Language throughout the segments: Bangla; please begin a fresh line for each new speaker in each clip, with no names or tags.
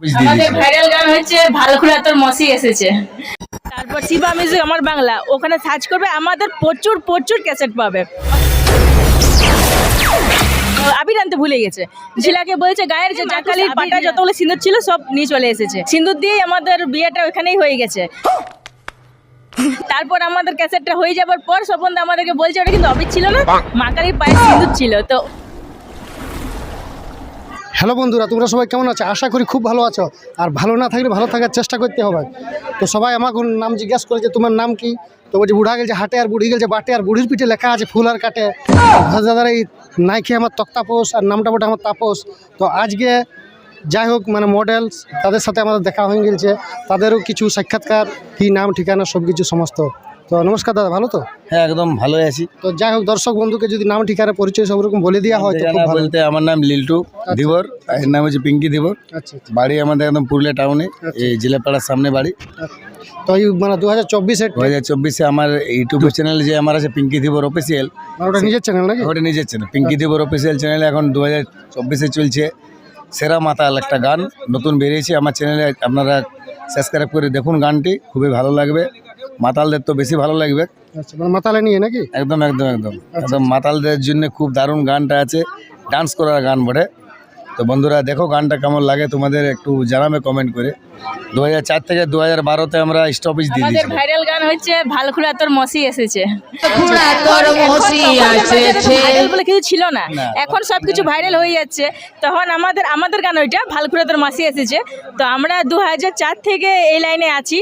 দিয়ে
আমাদের
দিয়েছে।
ভাইরাল গান হচ্ছে ভালখুড়া তোর মসি এসেছে। তারপর শিবা মিউজিক আমার বাংলা। ওখানে সার্চ করবে আমাদের প্রচুর প্রচুর ক্যাসেট পাবে। আবির আনতে ভুলে গেছে। শিলাকে বলেছে গায়ের যে জাকালির পাটা যতগুলো সিঁদুর ছিল সব নিয়ে চলে এসেছে। সিঁদুর দিয়েই আমাদের বিয়েটা ওখানেই হয়ে গেছে। তারপর আমাদের ক্যাসেটটা হয়ে যাবার পর স্বপন আমাদেরকে বলছে ওটা কিন্তু অবির ছিল না মা কালীর পায়ে সিঁদুর ছিল। তো
হ্যালো বন্ধুরা, তোমরা সবাই কেমন আছো? আশা করি খুব ভালো আছো। আর ভালো না থাকলে ভালো থাকার চেষ্টা করতে হবে। তো সবাই আমাকে নাম জিজ্ঞেস করেছে তোমার নাম কি? তো বলছে, বুড়া গেছে হাটে আর বুড়ি গেছে বাটে আর বুড়ির পিঠে লেখা আছে, ফুল আর কাটে। দাদার এই নাইকে আমার তক্তাপোষ আর নামটা বটে আমার তাপস তো আজকে যাই হোক মানে মডেলস তাদের সাথে আমাদের দেখা হয়ে গেছে। তাদেরও কিছু সাক্ষাৎকার, কি নাম, ঠিকানা সব কিছু সমস্ত। তো নমস্কার দাদা ভালো তো?
হ্যাঁ একদম ভালোই আছি।
তো যাই হোক দর্শক বন্ধুকে যদি নাম ঠিকানা পরিচয় সব রকম বলে দেওয়া হয়
বলতে আমার নাম লিল্টু ধীবর আর এর নাম হচ্ছে পিঙ্কি ধীবর
আচ্ছা আচ্ছা।
বাড়ি আমাদের একদম পুরুলিয়া টাউনে এই জেলাপাড়ার সামনে বাড়ি।
তো এই মানে দু হাজার চব্বিশে
দু হাজার চব্বিশে আমার ইউটিউব চ্যানেল যে আমার আছে পিঙ্কি ধীবর অফিসিয়াল
মানে ওটা নিজের চ্যানেল নাকি?
ওটা নিজের চ্যানেল পিঙ্কি ধীবর অফিসিয়াল চ্যানেলে এখন দু হাজার চব্বিশে চলছে। সেরা মাতাল একটা গান নতুন বেরিয়েছে। আমার চ্যানেলে আপনারা সাবস্ক্রাইব করে দেখুন গানটি খুবই ভালো লাগবে। মাতালদের তো বেশি ভালো লাগবে।
আচ্ছা মানে মাতালে নিয়ে নাকি?
একদম একদম একদম। একদম মাতালদের জন্য খুব দারুণ গানটা আছে। ডান্স করার গান বটে। তো বন্ধুরা দেখো গানটা কেমন লাগে। তোমাদের একটু জানাবে কমেন্ট করে। দু হাজার চার থেকে দু হাজার বারোতে আমরা স্টপেজ দিয়ে
আমাদের ভাইরাল গান হচ্ছে ভালখুড়া তোর মসি এসেছে। ভাইরাল বলে কিছু ছিল না। এখন সব কিছু ভাইরাল হয়ে যাচ্ছে। তখন আমাদের আমাদের গান ওইটা ভালখুড়া তোর মাসি এসেছে। তো আমরা দু হাজার চার থেকে এই লাইনে আছি।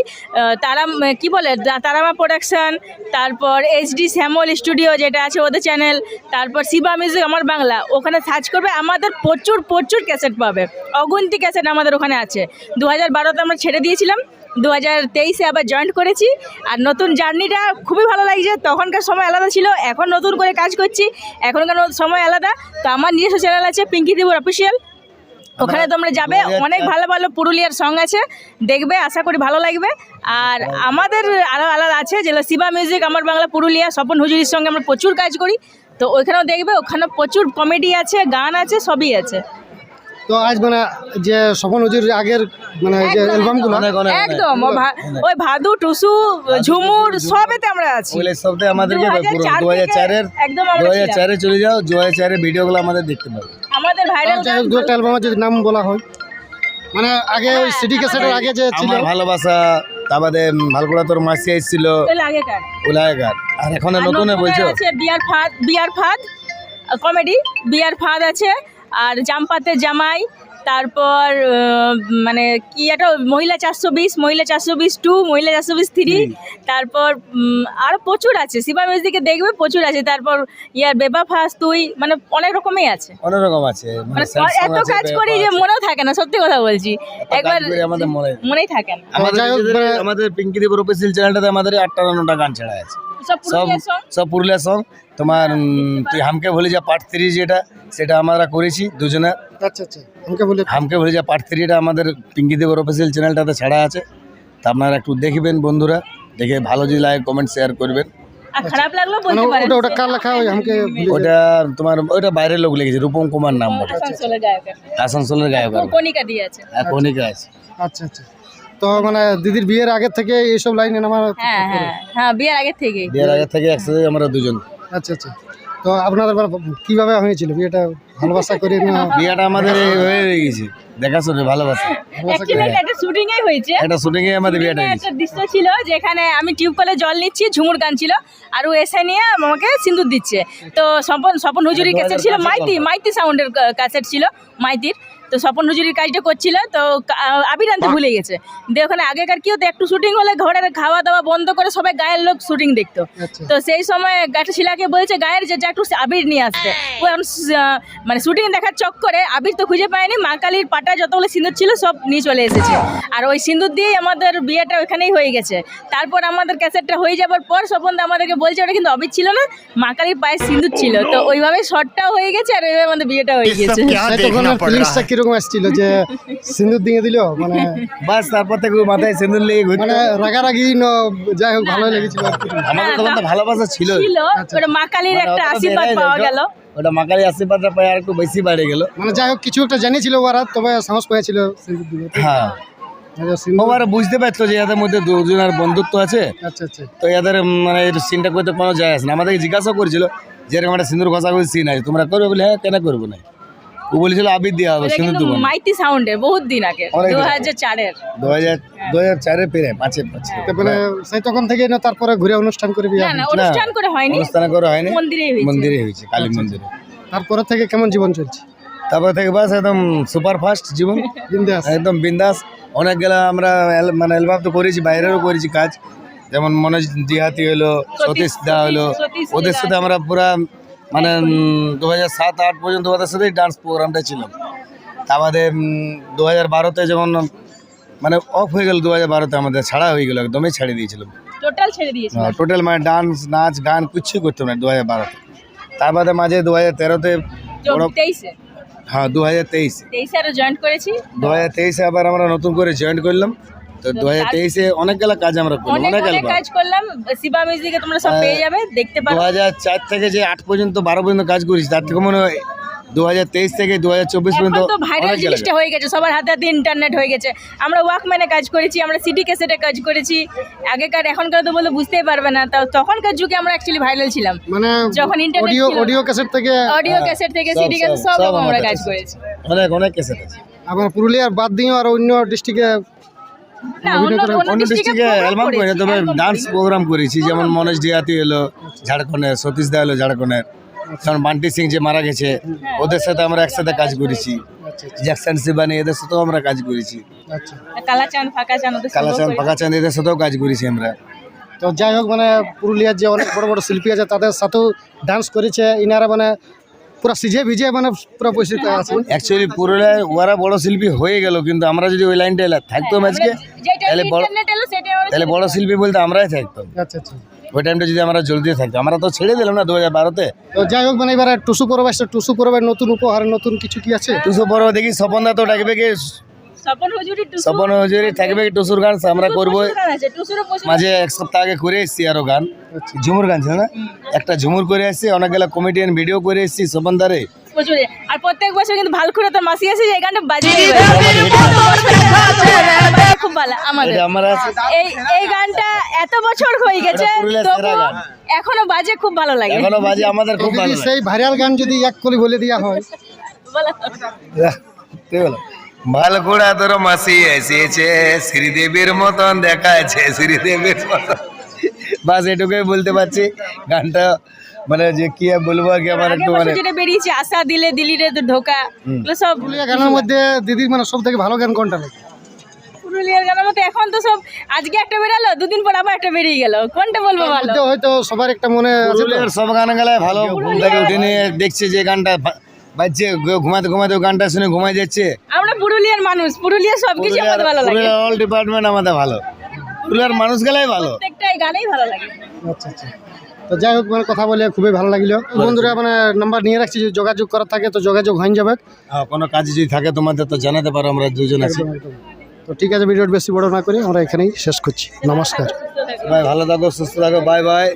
তারা কি বলে তারামা প্রোডাকশন তারপর এইচডি শ্যামল স্টুডিও যেটা আছে ওদের চ্যানেল তারপর শিবা মিউজিক আমার বাংলা। ওখানে সার্চ করবে আমাদের প্রচুর প্রচুর ক্যাসেট পাবে। অগুন্তি ক্যাসেট আমাদের ওখানে আছে। দু হাজার বারোতে আমরা ছেড়ে দিয়েছিলাম। দু হাজার তেইশে আবার জয়েন করেছি। আর নতুন জার্নিটা খুবই ভালো লাগছে। তখনকার সময় আলাদা ছিল এখন নতুন করে কাজ করছি। এখনকার সময় আলাদা। তো আমার নিজস্ব চ্যানেল আছে পিঙ্কি দেবর অফিসিয়াল ওখানে তোমরা যাবে। অনেক ভালো ভালো পুরুলিয়ার সং আছে। দেখবে আশা করি ভালো লাগবে। আর আমাদের আরও আলাদা আছে যেগুলো শিবা মিউজিক আমার বাংলা পুরুলিয়া স্বপন হুজুরির সঙ্গে আমরা প্রচুর কাজ করি। তো ওইখানেও দেখবে ওখানে প্রচুর কমেডি আছে গান আছে সবই আছে।
তো আজ মানে যে স্বপন নজির আগের মানে যে অ্যালবামগুলো।
একদম। ওই ভাদু টুসু ঝুমুর সবেতে আমরা আছি।
ওগুলো সবতে আমাদেরকে
2004
দু হাজার চারের
একদম আমরা
দু হাজার চারে চলে যাও দু হাজার চারের ভিডিওগুলো আমাদের দেখতে পাবে।
আমাদের ভাইরাল
যাই হোক দু একটা অ্যালবামের যদি নাম বলা হয়। মানে আগে ওই সিডি ক্যাসেটের আগে যে ছিল।
ভালোবাসা তারপরে ভালকুড়া তোর মাসি এসেছিল।
আগেকার
উলায়গার আর এখন নতুন বলছো?
বিয়ার ফাঁদ বিয়ার ফাঁদ কমেডি বিয়ার ফাঁদ আছে। আর জামপাতে জামাই তারপর মানে কি একটা মহিলা চারশো বিশ মহিলা চারশো বিশ টু মহিলা চারশো বিশ থ্রি তারপর উম, আরও প্রচুর আছে। শিবা মিউজিকে দেখবে প্রচুর আছে। তারপর ইয়ার বেবা ফাস তুই মানে অনেক রকমই আছে।
অনেক রকম আছে। মানে
মানে এত কাজ করি যে মনেও থাকে না সত্যি কথা বলছি। একবার
আমাদের
মনেই থাকে না।
আমাদের পিঙ্কি দেবর অফিসিয়াল চ্যানেলটাতে আমাদের আটটা নটা গান ছাড়া আছে।
সব
সব
পুরুলিয়ার song।
সব পুরুলিয়া সং তোমার তুই হামকে ভুলে যা পার্ট থ্রি যেটা সেটা আমরা করেছি দুজনে
আচ্ছা আচ্ছা
হামকে ভুলে যা পার্ট থ্রিটা আমাদের পিঙ্কি দেবর অফিসিয়াল চ্যানেলটাতে ছাড়া আছে। তা আপনারা একটু দেখবেন বন্ধুরা দেখে ভালো যদি লাগে কমেন্ট শেয়ার করবেন।
খারাপ লাগলেও
মানে
বলতে পারেন।
ওটা ওটা কার লেখা আমাকে
ওটা তোমার ওটা বাইরের লোক লিখেছে রূপম কুমার নাম
আসানসোলের গায়কের
আসানসোলের গায়ক
কনিকা দিয়ে আছে।
আর কনিকা আছে।
আচ্ছা আচ্ছা। তো মানে দিদির বিয়ের আগের থেকে এইসব লাইনে নামার
হ্যাঁ হ্যাঁ। হ্যাঁ বিয়ের আগে থেকেই
বিয়ের আগে থেকে একসাথে আমরা দুজন।
আচ্ছা আচ্ছা। তো আপনাদের কীভাবে হয়েছিল বিয়েটা? ভালোবাসা করে না?
বিয়েটা আমাদের হয়ে গেছে। দেখাশোনা ভালোবাসা।
একটা শুটিং এ হয়েছে।
একটা শুটিং এ আমাদের বিয়েটা
একটা দৃশ্য ছিল যেখানে আমি টিউব জল নিচ্ছি ঝুমুর গান ছিল আর ও এসে নিয়ে আমাকে সিন্দুর দিচ্ছে। তো স্বপন স্বপন হুজুরির ক্যাসেট ছিল মাইতি মাইতি সাউন্ডের ক্যাসেট ছিল মাইতির। তো স্বপন হুজুরির কাজটা করছিল তো আবির আনতে ভুলে গেছে। দিয়ে ওখানে আগেকার কি হতো একটু শুটিং হলে ঘরের খাওয়া দাওয়া বন্ধ করে সবাই গায়ের লোক শুটিং দেখতো।
আচ্ছা।
তো সেই সময় গাটা শিলাকে বলছে গায়ের যে যা একটু আবির নিয়ে আসতে। ও এখন মানে শুটিং দেখার চক্করে আবির তো খুঁজে পায়নি মা কালীর পাটা যতগুলো সিঁদুর ছিল সব নিয়ে চলে এসেছে। আর ওই সিঁদুর দিয়েই আমাদের বিয়েটা ওখানেই হয়ে গেছে। তারপর আমাদের ক্যাসেটটা হয়ে যাবার পর স্বপন দা আমাদেরকে বলছে ওটা কিন্তু অবির ছিল না মা কালীর পায়ে সিঁদুর ছিল। তো ওইভাবে শর্টটাও হয়ে গেছে আর ওইভাবে আমাদের বিয়েটা হয়ে গেছে
কীরকম আসছিল যে সিন্দুর দিয়ে দিল? মানে
বাস তারপর থেকে মাথায় সিঁদুর লেগে ঘুরতো
মানে রাগারাগি ন যাই হোক ভালোই লেগেছিল
আমাদের তখন তো ভালোবাসা ছিল।
ছিল ওটা মা কালীর একটা আশীর্বাদ পাওয়া গেল।
ওটা মাকালি আশীর্বাদটা পাই আর একটু বেশি বেড়ে গেল।
মানে যাই হোক কিছু একটা জানিয়েছিল ওরা তবে সাহস পেয়েছিল সিন্দুর দিল
হ্যাঁ।
সিন্দুর
ওরা বুঝতে পারতো যে এদের মধ্যে দুজনের বন্ধুত্ব আছে।
আচ্ছা আচ্ছা।
তো এদের মানে সিনটা করতে কোনো যায় আসে না। আমাদেরকে জিজ্ঞাসা করেছিল যে এরকম একটা সিন্দুর ঘষা করে সিন আছে। তোমরা করবে বলে হ্যাঁ কেন করব না? ও বলেছিল আবির দেওয়া হবে
এটা
সিন্দুর দেবো না
মাইতি সাউন্ডের বহুত দিন আগে
অনেক
দু
দিন আগে।
হাজার চারের।
দু হাজার দু হাজার চারে পেরে পাঁচে পাঁচে।
মানে সেই তখন থেকে না তারপরে ঘুরে অনুষ্ঠান করে বিয়ে
না না অনুষ্ঠান করে হয়নি।
অনুষ্ঠান করা হয়নি।
মন্দিরেই হয়েছে।
মন্দিরে হয়েছে কালী মন্দিরে।
তারপরে থেকে কেমন জীবন চলছে?
তারপর থেকে বাস একদম সুপার ফাস্ট জীবন।
বিন্দাস।
একদম বিন্দাস। অনেক গেলা আমরা এল- মানে অ্যালবাম তো করেছি বাইরেরও করেছি কাজ। যেমন মনোজ দিহাতি হলো সতীশ দা হলো
সতীশ
ওদের সাথে আমরা পুরা মানে দু হাজার সাত আট পর্যন্ত ওদের সাথেই ডান্স প্রোগ্রামটা ছিল। তা বাদে দু হাজার বারোতে যেমন মানে অফ হয়ে গেল দু হাজার বারোতে আমাদের ছাড়া হয়ে গেল একদমই ছাড়ে দিয়েছিলাম
টোটাল ছেড়ে
টোটাল মানে ডান্স নাচ গান কিচ্ছুই করতাম না দু হাজার বারোতে। তার বাদে মাঝে দু হাজার তেরোতে হ্যাঁ দু হাজার তেইশে।
তেইশে আরও জয়েন করেছি।
দু হাজার তেইশে আবার আমরা নতুন করে জয়েন করলাম। তো দু হাজার তেইশে অনেকগুলো কাজ আমরা করলাম
অনেক কাজ করলাম। শিবা মিউজিকে তোমরা সব পেয়ে যাবে দেখতে
দু হাজার চার থেকে যে আট পর্যন্ত বারো পর্যন্ত কাজ করেছি তার থেকে মনে হয় দু হাজার তেইশ থেকে দু হাজার চব্বিশ পর্যন্ত
তো ভাইরাল জিনিসটা হয়ে গেছে সবার হাতে হাতে ইন্টারনেট হয়ে গেছে। আমরা ওয়াকম্যানে কাজ করেছি আমরা সিডি ক্যাসেটে কাজ করেছি। আগেকার এখনকার তো বলে বুঝতেই পারবে না। তাও তখনকার যুগে আমরা অ্যাকচুয়ালি ভাইরাল ছিলাম।
মানে
যখন internet
অডিও অডিও ক্যাসেট থেকে
অডিও ক্যাসেট থেকে সিডি ক্যাসেট
সব,
আমরা কাজ করেছি।
অনেক অনেক কেসেট আছে।
আবার পুরুলিয়ার বাদ দিয়ে আর অন্য ডিস্ট্রিক্টে
অন্য
অন্য
অন্য
ডিস্ট্রিক্টে
ডিস্ট্রিক্টে
অ্যালবাম করে তবে ডান্স প্রোগ্রাম করেছি। যেমন মনোজ ডিয়াতি এলো ঝাড়খণ্ডের সতীশ দা এলো ঝাড়খণ্ডের। যেমন বান্টি সিং যে মারা গেছে ওদের সাথে আমরা একসাথে কাজ করেছি। জ্যাকসন শিবানি এদের সাথেও আমরা কাজ করেছি।
আচ্ছা।
কালাচাঁদ।
ফাঁকাচাঁদ এদের সাথেও কাজ করেছি আমরা।
তো যাই হোক মানে পুরুলিয়ার যে অনেক বড় বড় শিল্পী আছে তাদের সাথেও ডান্স করেছে। ইনারা মানে পুরো সিজে ভিজে মানে পুরো পরিচিত আছে।
অ্যাকচুয়ালি পুরুলিয়ায় ওরা বড় শিল্পী হয়ে গেল কিন্তু আমরা যদি ওই লাইনটা থাকতাম আজকে তাহলে বড়
ইন্টারনেট এলো সেটা আমরা
তাহলে বড় শিল্পী বলতে আমরাই থাকতাম।
আচ্ছা আচ্ছা।
ওই টাইমটা যদি আমরা জলদি থাকতাম আমরা তো ছেড়ে দিলাম না দু হাজার বারোতে।
তো যাই হোক মানে এবার টুসু পরব আসছে টুসু পরবের নতুন উপহার নতুন কিছু কি আছে?
টুসু পর্ব দেখি স্বপন দা তো ডাকবে কি?
স্বপন হুজুরি
হজুরি থাকবে টুসুর গান আমরা করব। মাঝে এক সপ্তাহ আগে করে এসেছি আরও গান। ঝুমুর গান ছিল না? একটা ঝুমুর করে এসেছি অনেকগুলো কমেডিয়ান ভিডিও করে এসেছি স্বপন দারে
আর প্রত্যেক বছর কিন্তু ভালখুড়ে তো মাসি আছে যে এই গানটা বাজিয়ে খুব ভালো আমাদের
এটা আমার আছে
এই এই গানটা এত বছর হয়ে গেছে। এখনও বাজে খুব ভালো লাগে।
এখনও বাজে আমাদের খুব ভালো
সেই ভাইরাল গান যদি এক কলি বলে দেওয়া হয়।
বলো।
ভালকুড়া তোর মাসি এসেছে শ্রীদেবীর মতন দেখাচ্ছে শ্রীদেবীর মতন। বাস এটুকুই বলতে পারছি। গানটা মানে যে কি বলব আর কি আমার একটু মানে
যেটা বেরিয়েছে আশা দিলে দিলি রে তো ঢোকা সব
পুরুলিয়া গানের মধ্যে দিদির মানে সব থেকে ভালো গান কোনটা লাগে
পুরুলিয়ার গানের মতো এখন তো সব আজকে একটা বেরালো দুদিন পর আবার একটা বেরিয়ে গেল। কোনটা বলব ভালো
মধ্যে হয়তো সবার একটা মনে আছে
সব গান গেলায় ভালো ঘুম থেকে উঠে নিয়ে দেখছে যে গানটা বাজছে ঘুমাতে ঘুমাতে গানটা শুনে ঘুমাই যাচ্ছে।
আমরা পুরুলিয়ার মানুষ পুরুলিয়ার সবকিছু আমাদের ভালো লাগে।
পুরুলিয়ার অল ডিপার্টমেন্ট আমাদের ভালো। পুরুলিয়ার মানুষ গেলাই ভালো।
প্রত্যেকটাই গানেই ভালো লাগে।
আচ্ছা আচ্ছা। তো যাই হোক মানে কথা বলে খুবই ভালো লাগল। বন্ধুরা মানে নাম্বার নিয়ে রাখছি যদি যোগাযোগ করার থাকে তো যোগাযোগ হয়ে যাবে।
হ্যাঁ, কোনো কাজ যদি থাকে তোমাদের তো জানাতে পারো আমরা দুজন আছি।
তো ঠিক আছে ভিডিওটা বেশি বড় না করে আমরা এখানেই শেষ করছি। নমস্কার।
ভাই ভালো থাকো সুস্থ থাকো বাই বাই